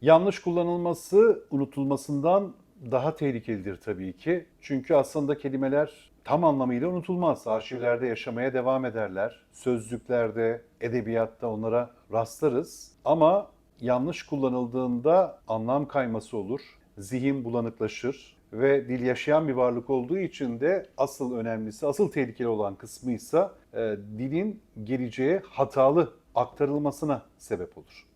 Yanlış kullanılması unutulmasından daha tehlikelidir tabii ki. Çünkü aslında kelimeler tam anlamıyla unutulmaz. Arşivlerde yaşamaya devam ederler. Sözlüklerde, edebiyatta onlara rastlarız. Ama yanlış kullanıldığında anlam kayması olur. Zihin bulanıklaşır ve dil yaşayan bir varlık olduğu için de asıl önemlisi, asıl tehlikeli olan kısmı ise e, dilin geleceğe hatalı aktarılmasına sebep olur.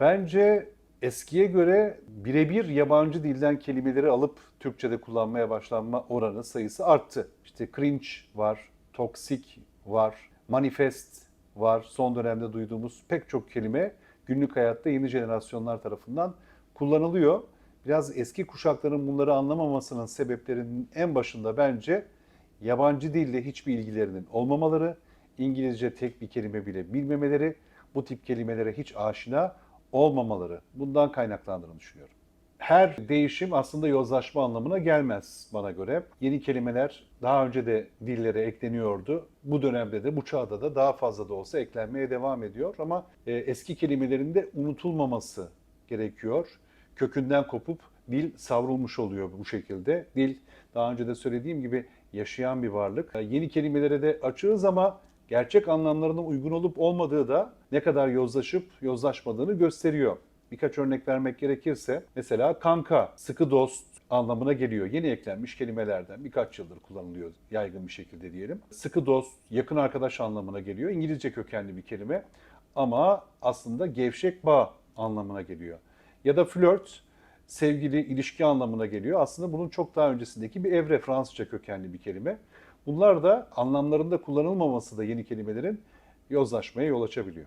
Bence eskiye göre birebir yabancı dilden kelimeleri alıp Türkçe'de kullanmaya başlanma oranı sayısı arttı. İşte cringe var, toksik var, manifest var. Son dönemde duyduğumuz pek çok kelime günlük hayatta yeni jenerasyonlar tarafından kullanılıyor. Biraz eski kuşakların bunları anlamamasının sebeplerinin en başında bence yabancı dille hiçbir ilgilerinin olmamaları, İngilizce tek bir kelime bile bilmemeleri, bu tip kelimelere hiç aşina olmamaları bundan kaynaklandığını düşünüyorum. Her değişim aslında yozlaşma anlamına gelmez bana göre. Yeni kelimeler daha önce de dillere ekleniyordu. Bu dönemde de bu çağda da daha fazla da olsa eklenmeye devam ediyor. Ama e, eski kelimelerin de unutulmaması gerekiyor. Kökünden kopup dil savrulmuş oluyor bu şekilde. Dil daha önce de söylediğim gibi yaşayan bir varlık. E, Yeni kelimelere de açığız ama gerçek anlamlarına uygun olup olmadığı da ne kadar yozlaşıp yozlaşmadığını gösteriyor. Birkaç örnek vermek gerekirse mesela kanka, sıkı dost anlamına geliyor. Yeni eklenmiş kelimelerden birkaç yıldır kullanılıyor yaygın bir şekilde diyelim. Sıkı dost, yakın arkadaş anlamına geliyor. İngilizce kökenli bir kelime ama aslında gevşek bağ anlamına geliyor. Ya da flört, sevgili, ilişki anlamına geliyor. Aslında bunun çok daha öncesindeki bir evre Fransızca kökenli bir kelime. Bunlar da anlamlarında kullanılmaması da yeni kelimelerin yozlaşmaya yol açabiliyor.